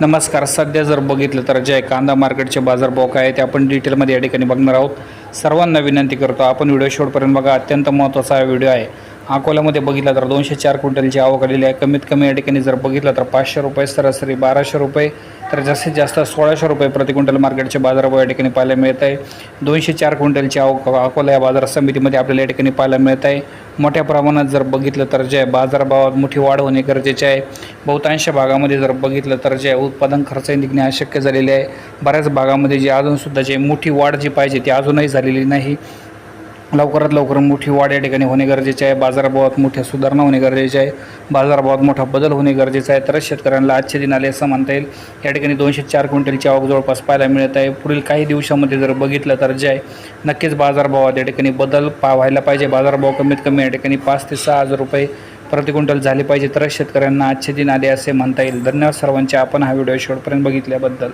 नमस्कार सध्या जर बघितलं तर जे कांदा मार्केटचे बाजारभाव काय आहे ते आपण डिटेलमध्ये या ठिकाणी बघणार आहोत. सर्वांना विनंती करतो आपण व्हिडिओ शेवटपर्यंत बघा अत्यंत महत्त्वाचा हा व्हिडिओ आहे. अकोल्यामध्ये बघितला तर दोनशे चार क्विंटलची आवक आलेली आहे. कमीत कमी या ठिकाणी जर बघितलं तर पाचशे रुपये सरासरी बाराशे रुपये तर जास्तीत जास्त सोळाशे रुपये प्रति क्विंटल मार्केटचे बाजारभाव या ठिकाणी पाहायला मिळत आहे. दोनशे चार क्विंटलची आवक अकोला या बाजार समितीमध्ये आपल्याला या ठिकाणी पाहायला मिळत आहे. मोठ्या प्रमाणात जर बघितलं तर जे बाजारभावात मोठी वाढ होणे गरजेचे आहे. बहुतांश भागामध्ये जर बघितलं तर जे उत्पादन खर्च निघणे अशक्य झालेले आहे. बऱ्याच भागामध्ये जे अजूनसुद्धा जे मोठी वाढ जी पाहिजे ती अजूनही झालेली नाही. लवकरात लवकर मोठी वाढ या ठिकाणी होणे गरजेचे आहे. बाजारभावात मोठ्या सुधारणा होणे गरजेचे आहे. बाजारभावात मोठा बदल होणे गरजेचं आहे. तरच शेतकऱ्यांना आजचे दिन आले असं म्हणता येईल. या ठिकाणी दोनशे चार क्विंटलची आवक जवळपास पाहायला मिळत आहे. पुढील काही दिवसामध्ये जर बघितलं तर जे आहे नक्कीच बाजारभावात या ठिकाणी बदल पा व्हायला पाहिजे. बाजारभाव कमीत कमी या ठिकाणी पाच ते सहा हजार रुपये प्रति क्विंटल झाले पाहिजे. तरच शेतकऱ्यांना आजचे दिन आले असे म्हणता येईल. धन्यवाद सर्वांचे. आपण हा व्हिडिओ शेवटपर्यंत बघितल्याबद्दल.